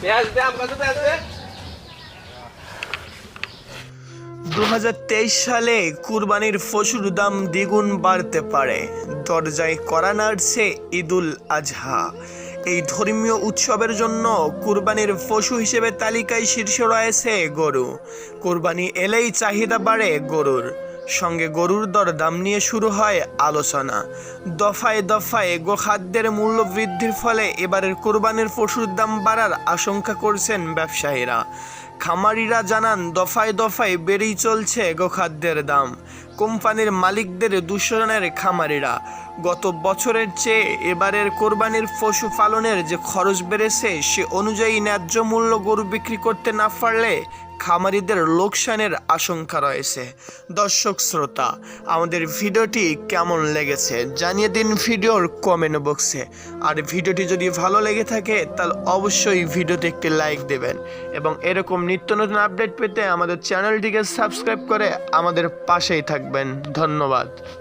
পেঁয়াজ দে কাছে পেঁয়াজ দে দু সালে কুরবানির পশুর দাম দ্বিগুণ বাড়তে পারে। দরজায় করা নাড়ছে ঈদুল আজহা। এই ধর্মীয় উৎসবের জন্য কুরবানির পশু হিসেবে তালিকায় শীর্ষে রয়েছে গরু। কুরবানি এলেই চাহিদা বাড়ে গরুর। সঙ্গে গরুর দর দাম নিয়ে শুরু হয় আলোচনা। দফায় দফায় গোখাদ্যের মূল্য বৃদ্ধির ফলে এবারের কোরবানির পশুর দাম বাড়ার আশঙ্কা করছেন ব্যবসায়ীরা। খামারিরা জানান, দফায় দফায় বেড়েই চলছে গোখাদ্যের দাম। কোম্পানির মালিকদের দূষণের খামারিরা, গত বছরের চেয়ে এবারের কোরবানির পশু পালনের যে খরচ বেড়েছে, সে অনুযায়ী ন্যায্য মূল্য গরু বিক্রি করতে না পারলে খামারিদের লোকসানের আশঙ্কা রয়েছে। দর্শক, শ্রোতা, আমাদের ভিডিওটি কেমন লেগেছে জানিয়ে দিন ভিডিওর কমেন্ট বক্সে আর ভিডিওটি যদি ভালো লেগে থাকে, তাহলে অবশ্যই ভিডিওতে একটি লাইক দেবেন এবং এরকম নিত্য নতুন আপডেট পেতে আমাদের চ্যানেলটিকে সাবস্ক্রাইব করে আমাদের পাশেই থাকবেন। ধন্যবাদ।